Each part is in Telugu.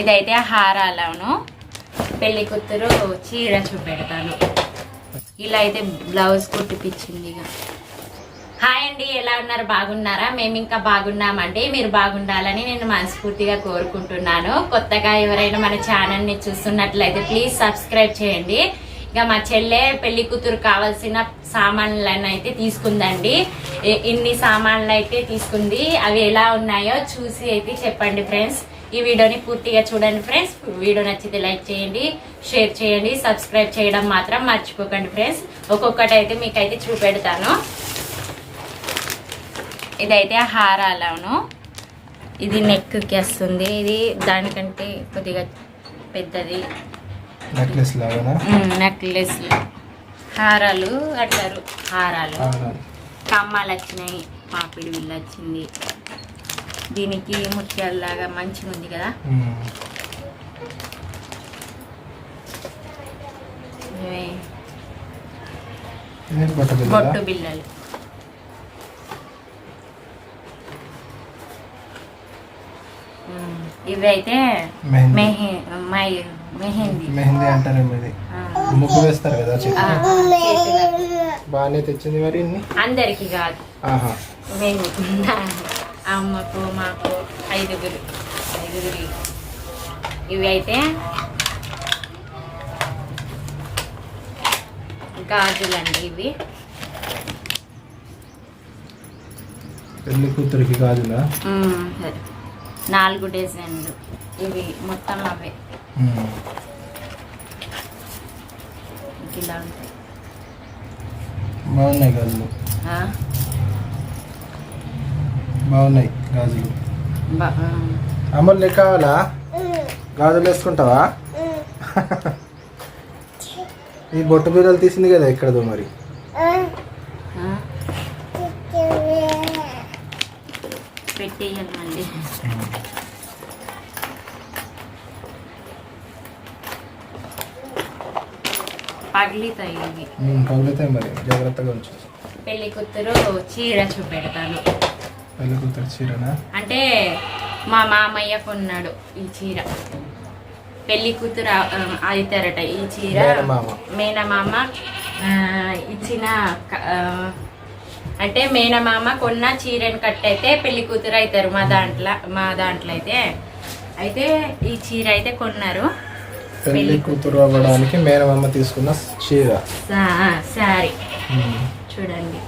ఇదైతే హారాలను పెళ్ళి కూతురు చీర చూపెడతాను. ఇలా అయితే బ్లౌజ్ కుట్టిపించింది ఇక. హాయ్ అండి ఎలా ఉన్నారు? బాగున్నారా? మేము ఇంకా బాగున్నామండి. మీరు బాగుండాలని నేను మనస్ఫూర్తిగా కోరుకుంటున్నాను. కొత్తగా ఎవరైనా మన ఛానల్ని చూస్తున్నట్లయితే ప్లీజ్ సబ్స్క్రైబ్ చేయండి. ఇక మా చెల్లె పెళ్ళి కూతురు కావాల్సిన సామాన్లను అయితే తీసుకుందండి. ఇన్ని సామాన్లు అయితే తీసుకుంది. అవి ఎలా ఉన్నాయో చూసి అయితే చెప్పండి ఫ్రెండ్స్. ఈ వీడియోని పూర్తిగా చూడండి ఫ్రెండ్స్. వీడియో నచ్చితే లైక్ చేయండి షేర్ చేయండి సబ్స్క్రైబ్ చేయడం మాత్రం మర్చిపోకండి ఫ్రెండ్స్. ఒక్కొక్కటి అయితే మీకైతే చూపెడతాను. ఇదైతే హారాలను ఇది నెక్కి వస్తుంది. ఇది దానికంటే కొద్దిగా పెద్దది. నెక్లెస్ నెక్లెస్ హారాలు అంటారు. హారాలు. కమ్మాలు వచ్చినాయి పాపిడి బిల్ల వచ్చింది దీనికి ముత్యాలలాగా మంచిగా ఉంది కదా బట్ట బిళ్ళలా? ఇవి అయితే మెహందీ. మెహందీ. ఇది. ఆ, ముగ్గు వేస్తారు కదా బాగానే తెచ్చింది మరి అందరికి కాదు. అమ్మకు మాకు ఐదుగురు. ఐదుగురి ఇవి. అయితే గాజులండి ఇవి. పెళ్ళి కూతురికి గాజులా. నాలుగు డిజైన్లు. ఇవి మొత్తం అవే. ఇలా ఉంటాయి. బాగున్నాయి గాజులు. ఆ? బాగున్నాయి గాజులు. అమ్మలు నీకు కావాలా? గాజులు వేసుకుంటావా? ఈ బొట్టు బీరలు తీసింది కదా ఎక్కడదో మరి. పగిలితాయి పగులుతాయి మరి. జాగ్రత్తగా ఉంచు. పెళ్ళి కూతురు చీర చూపెడతాను. పెళ్ళి కూతురు చీరనా అంటే మా మామయ్య కొన్నాడు ఈ చీర. పెళ్ళి కూతురు అవుతారట ఈ చీర మేనమామ. ఇచ్చిన అంటే మేనమామ కొన్న చీరని కట్టయితే పెళ్ళి కూతురు అవుతారు మా దాంట్లో మా దాంట్లో అయితే. అయితే ఈ చీర అయితే కొన్నారు. పెళ్ళి కూతురు అవ్వడానికి మేనమామ తీసుకున్న చీర. సారీ. చూడండి.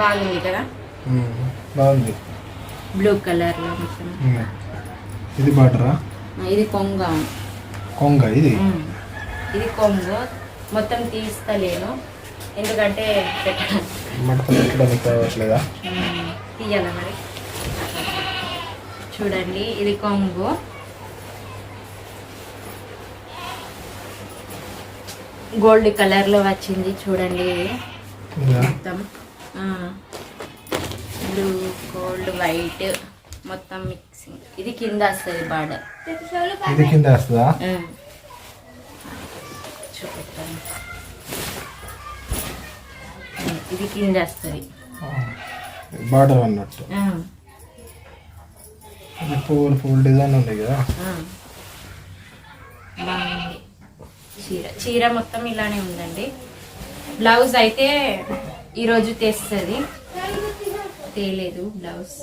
బాగుంది కదా? బాగుంది. బ్లూ కలర్లో మొత్తం ఉమ్. ఇది బార్డరా? ఇది కొంగ. కొంగ ఇది. ఇది కొంగు. మొత్తం తీస్తలేను. ఎందుకంటే మడత పెట్టడానికి కావట్లేదా తీయాల మరి? చూడండి ఇది కొంగు. గోల్డ్ కలర్లో వచ్చింది చూడండి? మొత్తం. బ్లూ గోల్డ్ వైట్ మొత్తం మిక్సింగ్. ఇది కింద వస్తుంది బార్డర్. ఇది కింద వేస్తుందా? చూపిస్తాను. ఇది కింద వస్తుంది. బార్డర్ అన్నట్టు. ఇది పువ్వులు డిజైన్ ఉంది కదా? బాగుంది. చీర చీర మొత్తం ఇలానే ఉందండి. బ్లౌజ్ అయితే ఈరోజు తెస్తుంది. తేలేదు బ్లౌజ్.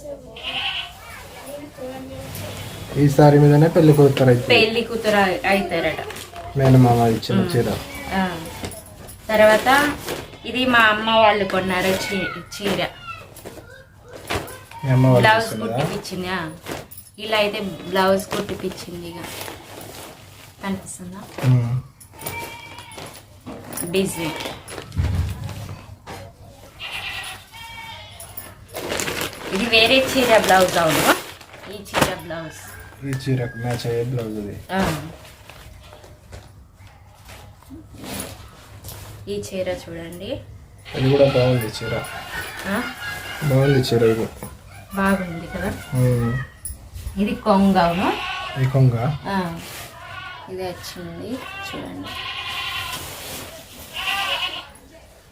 ఈ సారీ మీదనే పెళ్ళి కూతురు అయితే. పెళ్ళి కూతురు అవుతారట మేనమామ ఇచ్చిన చీర. ఆ. తర్వాత ఇది మా అమ్మ వాళ్ళు కొన్నారు చీర. బ్లౌజ్ కుట్టిపించింది. ఇలా అయితే బ్లౌజ్ కుట్టిపించింది ఇక. కనిపిస్తుందా. డిజైన్ ఇది వేరే చీర బ్లౌజ్ అవును. ఈ చీర బ్లౌజ్. ఈ చీరకు మ్యాచ్ అయ్యే బ్లౌజ్ అది. ఈ చీర చూడండి. ఇది కూడా బాగుంది చీర. ఆ, బాగుంది చీర ఇది. బాగుంది కదా. ఇది కొంగను ఈ కొంగ? ఇది వచ్చింది చూడండి.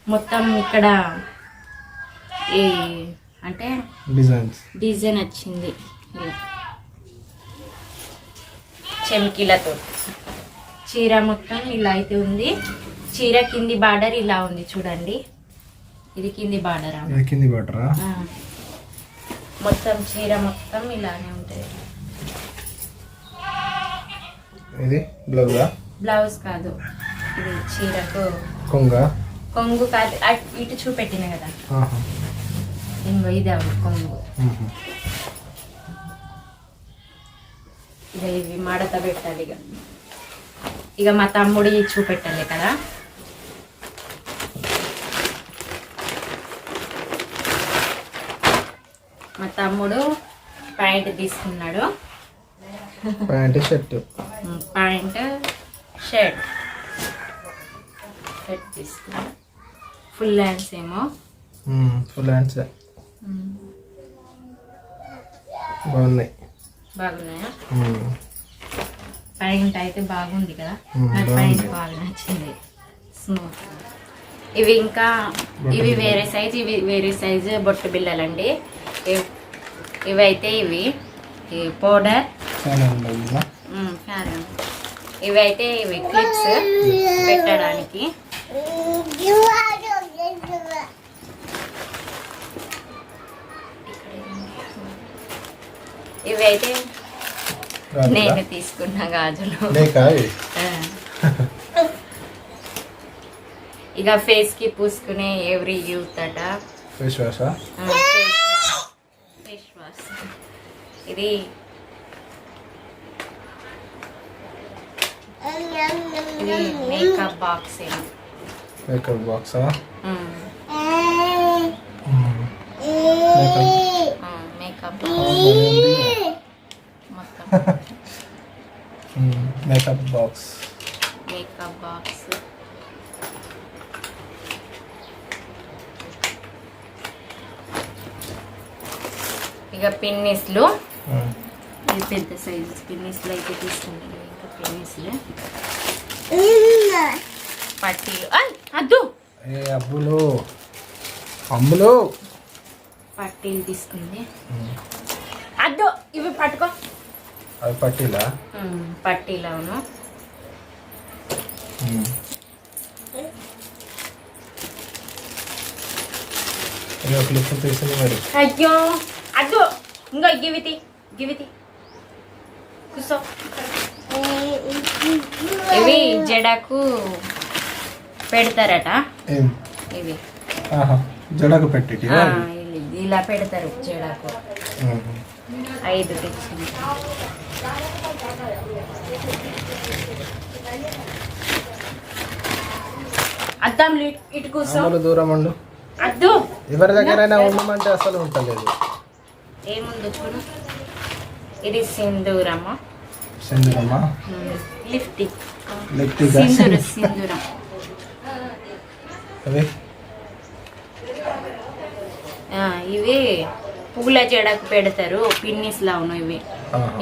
మొత్తం ఇక్కడ ఈ అంటే డిజైన్ వచ్చింది. చెమ్కీలతో. చీర మొత్తం ఇలా అయితే ఉంది. చీర కింది బార్డర్ ఇలా ఉంది చూడండి. ఇది కింది బార్డర్? కింది మొత్తం చీర మొత్తం ఇలానే ఉంటుంది ఇది బ్లౌజా? బ్లౌజ్ కాదు. ఇది చీరకు. కొంగ? కొంగు కాదు. ఇటు చూపెట్టిన కదా? ఇంకో ఇది అవి కొంగు. ఇక ఇవి మడత పెట్టాలి ఇక ఇక మా తమ్ముడి చూపెట్టాలి కదా మా తమ్ముడు ప్యాంట్ తీసుకున్నాడు pant shirt pant shirt shirt తీసుకున్నాడు ఫుల్ హ్యాండ్స్ ఏమో ఫుల్ హ్యాండ్స్ బాగున్నాయి. బాగున్నాయా. ప్యాంట్ అయితే బాగుంది కదా? బాగుంది. ప్యాంట్ బాగా నచ్చింది. స్మూత్. ఇవి ఇంకా ఇవి వేరే సైజ్ ఇవి వేరే సైజ్ బొట్టు బిళ్ళలండి. ఇవ్- ఇవైతే ఇవి. ఈ పౌడర్. ఇవైతే ఇవి క్లిప్స్. పెట్టడానికి. ఇవైతే గాజులా? నేను తీసుకున్న గాజులు. లేకా ఇవి? ఆ. ఇక ఫేస్కి పూసుకునే ఎవ్రీ యూత్ అట. ఫేస్ వాషా ఫేస్ వాష్ ఇది ఇది మేకప్ బాక్స్ ఏమో మేకప్ బాక్సా ఉమ్, మేకప్ ఆ, మేకప్ మొత్తం మేకప్ బాక్స్ మేకప్ బాక్స్ ఇక పిన్నిస్లు. ఇది పెద్ద సైజు. పిన్నిస్లు అయితే తీసుకుంటాను ఇంకా పిన్నిస్లు. పట్టీలు. అద్దు. ఏ అబ్బులు. అమ్ములు. పట్టీలు తీసుకుంది. అద్దు ఇవి పట్టుకో. అవి పట్టిలా? క్లిప్ తీసింది మరి. అయ్యో అద్దు ఇంకా గివితి గివితి కూర్చో. ఇవి జడకు పెడతారట. ఇవి. జడకు పెట్టి ఇలా పెడతారు జడకు. ఐదు తెచ్చింది. అద్దం ఇటు కూర్చో. దూరం ఉండు. అద్దు. ఎవరి దగ్గరైనా ఉండమంటే అసలు ఉంటలేదు ఏముంది చూడు. ఇది సింధూరమ్మ సింధులమ్మ లిఫ్టిక్ లెక్టిక్ సింధూర సింధూరం. అవి? ఆ, ఇవి పూల జడకు పెడతారు పిన్నిస్ లా ఉన్నాయి ఇవి.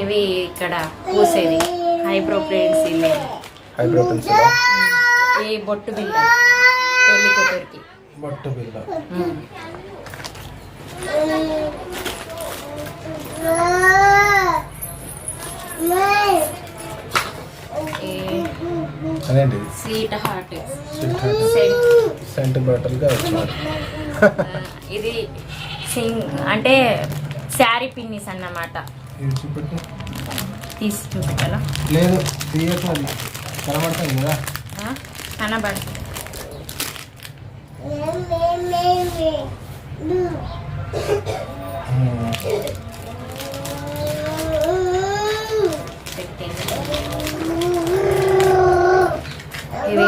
ఇవి ఇక్కడ పూసేవి. హైబ్రో ప్లేన్స్ హైబ్రో ఈ బొట్టు బిల్ల పెళ్ళి కూతురికి. బొట్టు బిల్ల స్వీట్ హార్ట్. సెంట్ ఇది సింగ్ అంటే శారీ పిన్నిస్ అన్నమాట. తీసి లేదు కనబడుతుంది కదా? కనబడుతుంది ఇది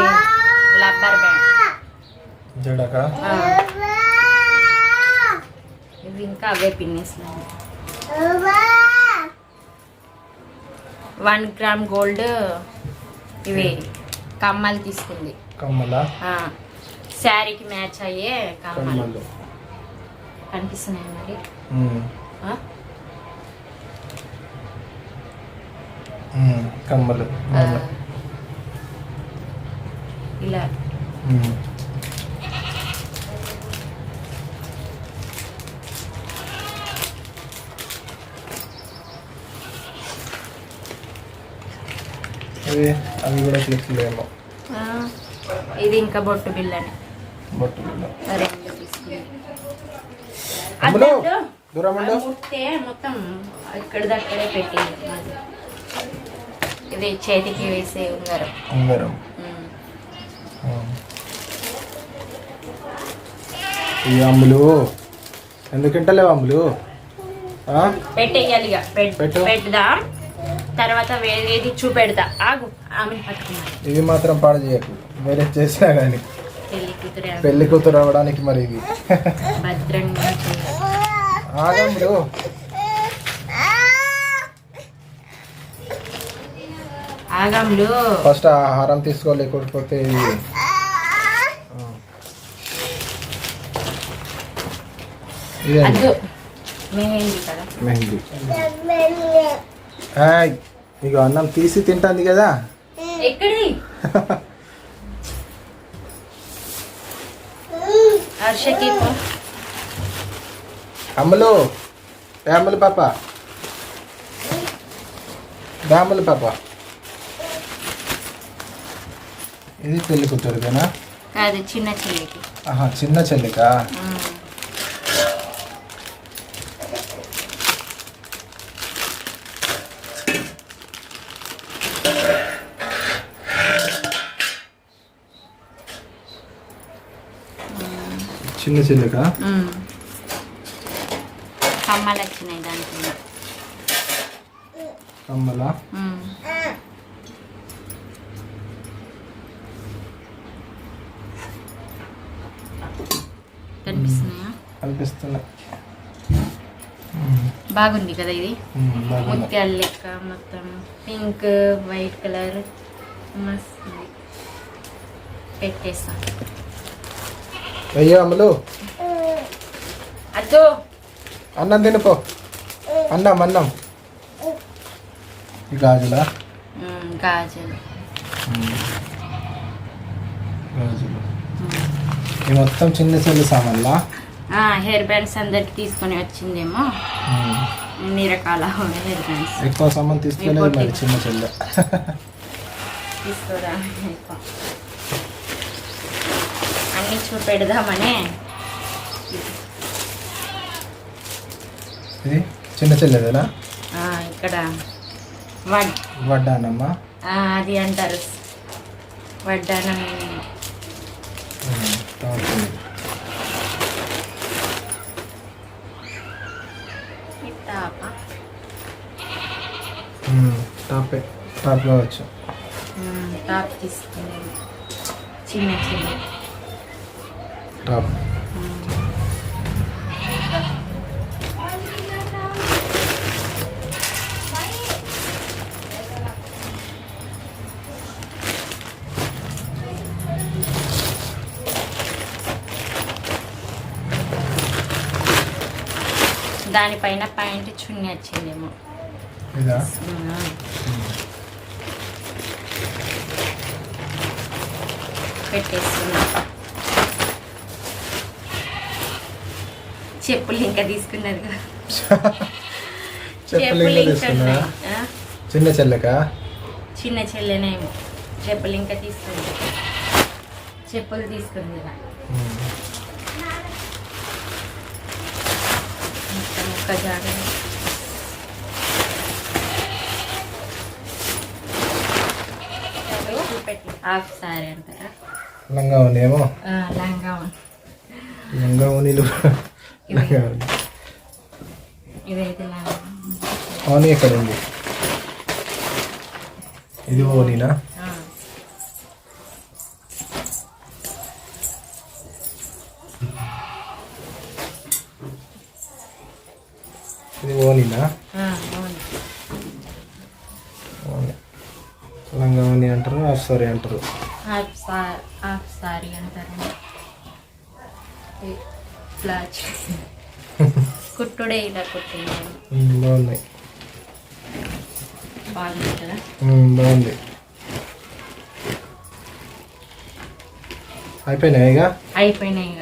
రబ్బర్ బ్యాండ్. జడక? ఇంకా అవే పిన్నిస్ వన్ గ్రామ్ గోల్డ్ ఇవి కమ్మలు తీసుకుంది. శారీకి మ్యాచ్ అయ్యే కమ్మలు. కనిపిస్తున్నాయి మరి. కమ్మలు. ఇలా. అవి కూడా క్లిప్లు ఏమో ఇది ఇంకా బొట్టు బిల్లని బొట్టు ముట్టే మొత్తం ఇక్కడ దక్కడే పెట్టి ఇది చేతికి వేసే ఉంగరం. ఉంగరం. ఈ అమ్ములు? ఎందుకంటే లేవు అమ్ములు? ఆ? పెట్టేయాలి పెట్టు. పెట్టుదాం తర్వాత వేరేది చూపెడతా. ఆగు. ఆమె పట్టుకున్నాను. ఇవి మాత్రం పాడు చేయకు. వేరే చేసినా కానీ పెళ్ళి కూతురు పెళ్ళి కూతురు అవ్వడానికి మరి ఇవి భద్రంగా. ఆగమ్ములు ఆగంలు ఫస్ట్ ఆహారం తీసుకోలేకపోతే. ఇదే మేమేంటి కదా. మెహందీ. ఇగో అన్నం తీసి తింటుంది కదా. పో. అమ్మలు అమ్మలు పాప? అమ్మలు పాప? ఇది పెళ్ళి కూతురుదేనా? కాదు చిన్న చెల్లికి. ఆహా చిన్న చెల్లికా? చిన్న చెల్లికా. కమ్మలు వచ్చినాయి దానికి కమ్మల. కనిపిస్తున్నాయా? బాగుంది కదా ఇది? ముత్యాల లెక్క మొత్తం. పింక్ వైట్ కలర్ మస్తు. ఉంది. అయ్యో అమ్మలు. అద్దు. అన్నం తినిపో అన్నం అన్నం. ఈ గాజులా? గాజులు. గాజులు. ఈ మొత్తం చిన్న చెల్లి సామాన్లా? హెయిర్ బ్యాండ్స్ అందరికి తీసుకొని వచ్చిందేమో. అన్ని రకాల హెయిర్ బ్యాండ్స్. ఎక్కువ సామాన్ తీసుకోలేదు మరి చిన్న చెల్లె తీసుకోరా ఎక్కువ. అన్ని చూపెడదామనే. ఇది చిన్న చెల్లెదేనా? ఇక్కడ వడ్ వడ్డానమ్మా? అది అంటారు. వడ్డానం. టాప ఉమ్, టాపే టాప్ కావచ్చు టాప్ తీసుకునేది. చిన్న చిన్న. టాప్ దానిపైన పాయింట్ చున్ని వచ్చిందేమో. పెట్టేస్తున్నా. చెప్పులు ఇంకా తీసుకున్నది కదా చెప్పులు ఇంకా తీసుకున్నా? చిన్న చెల్లెకా? చిన్న చెల్లెనేమో. చెప్పులు ఇంకా తీసుకుంది. చెప్పులు తీసుకుంది ముక్క జాగ్రత్త హాఫ్ సారీ అంటారా? లంగా ఆ, లంగా ఉంది. లంగా నీళ్ళు ఓని ఎక్కడ ఉంది? ఇది ఓనీనా. ఇది ఓనీనా? ఆ, అవును ఓని. లంగా ఓని అంటారు హాఫ్ సారీ అంటారు. హాఫ్ సారీ అంటారు. ప్లాచ్ కుట్టుడే ఇలా కుట్టింది. బాగున్నాయి. బాగుంది కదా? ఉమ్, బాగుంది. అయిపోయినాయి ఇక? అయిపోయినాయి ఇక.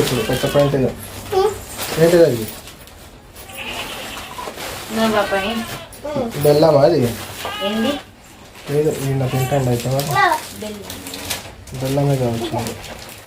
ఇప్పుడు కొత్త పాయింట్ ఏంటిది అది బెల్లమా అది లేదు నిన్న తింటాండి అయితే బెల్లమే కావచ్చు